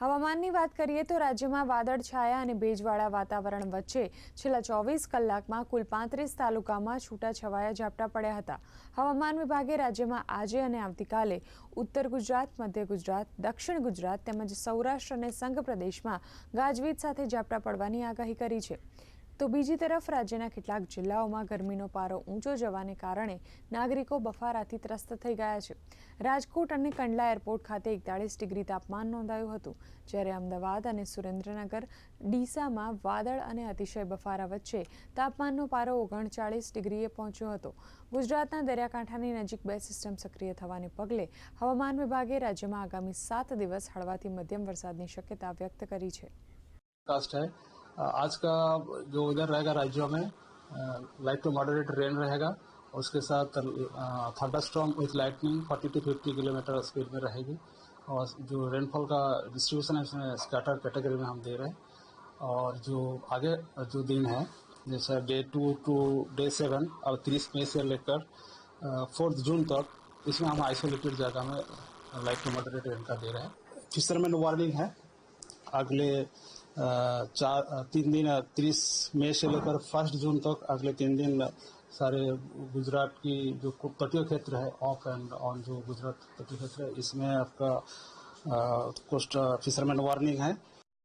હવામાનની વાત કરીએ તો રાજ્યમાં વાદળછાયા અને ભેજવાળા વાતાવરણ વચ્ચે છેલ્લા ચોવીસ કલાકમાં કુલ પાંત્રીસ તાલુકામાં છૂટાછવાયા ઝાપટા પડ્યા હતા. હવામાન વિભાગે રાજ્યમાં આજે અને આવતીકાલે ઉત્તર ગુજરાત, મધ્ય ગુજરાત, દક્ષિણ ગુજરાત તેમજ સૌરાષ્ટ્ર અને સંઘ પ્રદેશમાં ગાજવીજ સાથે ઝાપટા પડવાની આગાહી કરી છે. તો બીજી તરફ રાજ્યના કેટલાક જિલ્લાઓમાં ગરમીનો પારો ઊંચો જવાને કારણે નાગરિકો બફારાથી ત્રસ્ત થઈ ગયા છે. રાજકોટ અને કંડલા એરપોર્ટ ખાતે એકતાળીસ ડિગ્રી તાપમાન નોંધાયું હતું, જ્યારે અમદાવાદ અને સુરેન્દ્રનગર, ડીસામાં વાદળ અને અતિશય બફારા વચ્ચે તાપમાનનો પારો ઓગણચાળીસ ડિગ્રીએ પહોંચ્યો હતો. ગુજરાતના દરિયાકાંઠાની નજીક બે સિસ્ટમ સક્રિય થવાને પગલે હવામાન વિભાગે રાજ્યમાં આગામી સાત દિવસ હળવાથી મધ્યમ વરસાદની શક્યતા વ્યક્ત કરી છે. आज का जो वेदर रहेगा राज्यों में लाइट टू मॉडरेट रेन रहेगा, उसके साथ thunderstorm with lightning 40 two 50 kilometre speed में रहेगी, और जो रेनफॉल का डिस्ट्रीब्यूशन है, उसमें स्कैटर कैटेगरी में हम दे रहे हैं। और जो आगे, जो दिन है, जैसे day two two day seven और तीस मई से लेकर फोर्थ जून तक, इसमें हम आइसोलेटेड जगह में लाइट टू मॉडरेट रेन का दे रहे हैं। फिशरमैन वार्निंग है, अगले चार तीन दिन तीस मई से लेकर फ़र्स्ट जून तक अगले तीन दिन सारे गुजरात की जो तटीय क्षेत्र है ऑफ़ एंड ऑन जो गुजरात तटीय क्षेत्र है, इसमें आपका कोस्ट फिशरमैन वार्निंग है।